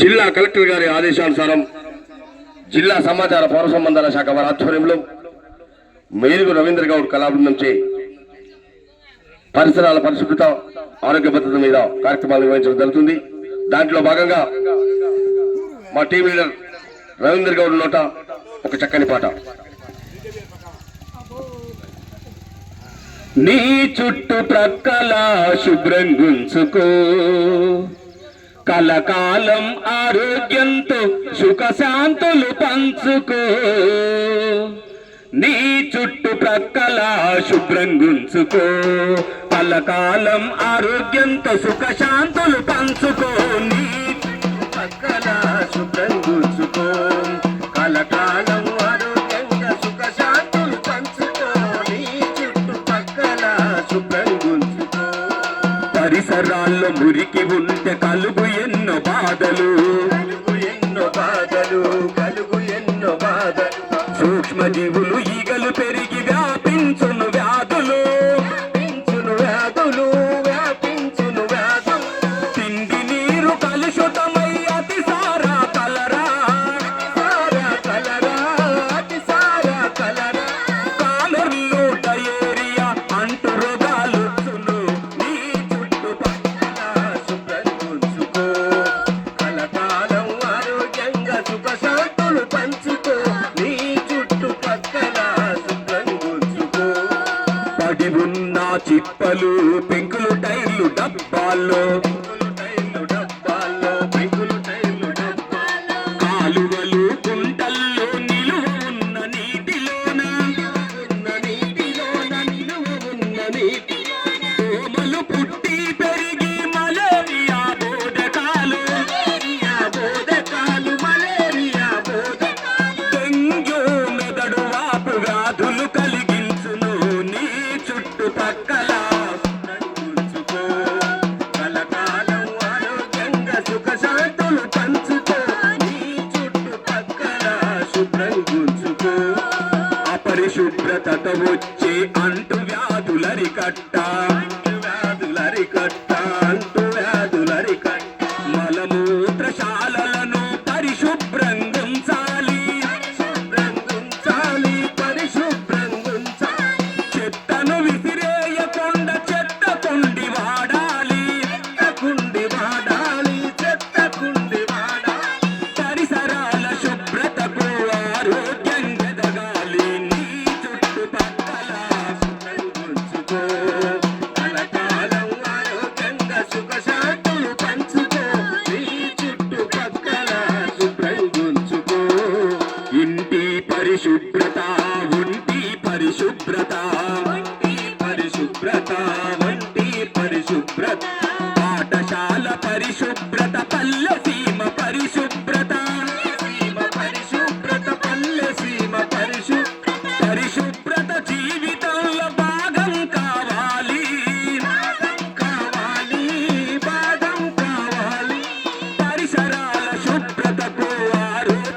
జిల్లా కలెక్టర్ గారి ఆదేశానుసారం జిల్లా సమాచార పౌర సంబంధాల శాఖ వారి ఆధ్వర్యంలో మేలుగు రవీంద్ర గౌడ్ కళాబృందం చే పరిసరాల పరిశుభ్రత ఆరోగ్య భద్రత మీద కార్యక్రమాలు నిర్వహించడం జరుగుతుంది. దాంట్లో భాగంగా మా టీం లీడర్ రవీంద్ర గౌడ్ నోట ఒక చక్కని పాట. నీ చుట్టూ ప్రక్కల శుభ్రం కలకాలం ఆరోగ్యంతో సుఖశాంతులు పంచుకో. నీ చుట్టు ప్రక్కల శుభ్రం గుంచుకో. కలకాలం ఆరోగ్యంతో సుఖశాంతులు పంచుకో. నీ చుట్టు ప్రక్కల శుభ్రం కలకాలం ఆరోగ్యంగా సుఖశాంతులు పంచుకో. నీ చుట్టు ప్రక్కల శుభ్రం పరిసరాల్లో మురికి ఉంటే కలుగు ఎన్నో బాధలు. కలుగు ఎన్నో బాధలు కలుగు ఎన్నో బాధలు. సూక్ష్మజీవులు ఉన్న చిప్పలు పెంకులు టైర్లు డబ్బాల్లో. పెంకులు టైర్లు టైర్లు కాలువలు కుంటల్లో నిలువ ఉన్న నీటిలోన? ఉన్న నీటిలోన? నిలువ ఉన్న నీటిలోన చుట్టుపక్కల ఉంచుకో కలకాలం ఆరోగ్యంగా సుఖశాంతులు పంచుకో నీ చుట్టుపక్కల శుభ్రం గుంచుకో అపరిశుభ్రతతో వచ్చే అంటు వ్యాధులరికట్ట కట్ట. పథకాలంటే పరిశుభ్రత పాఠశాల పరిశుభ్రత పల్లె సీమ పరిశుభ్రత. పరిశుభ్రత పల్లె సీమ పరిశు పరిశుభ్రత జీవితంలో భాగం కావాలి. కావాలి భాగం కావాలి. పరిసరాల శుభ్రతకు ఆరోగ్య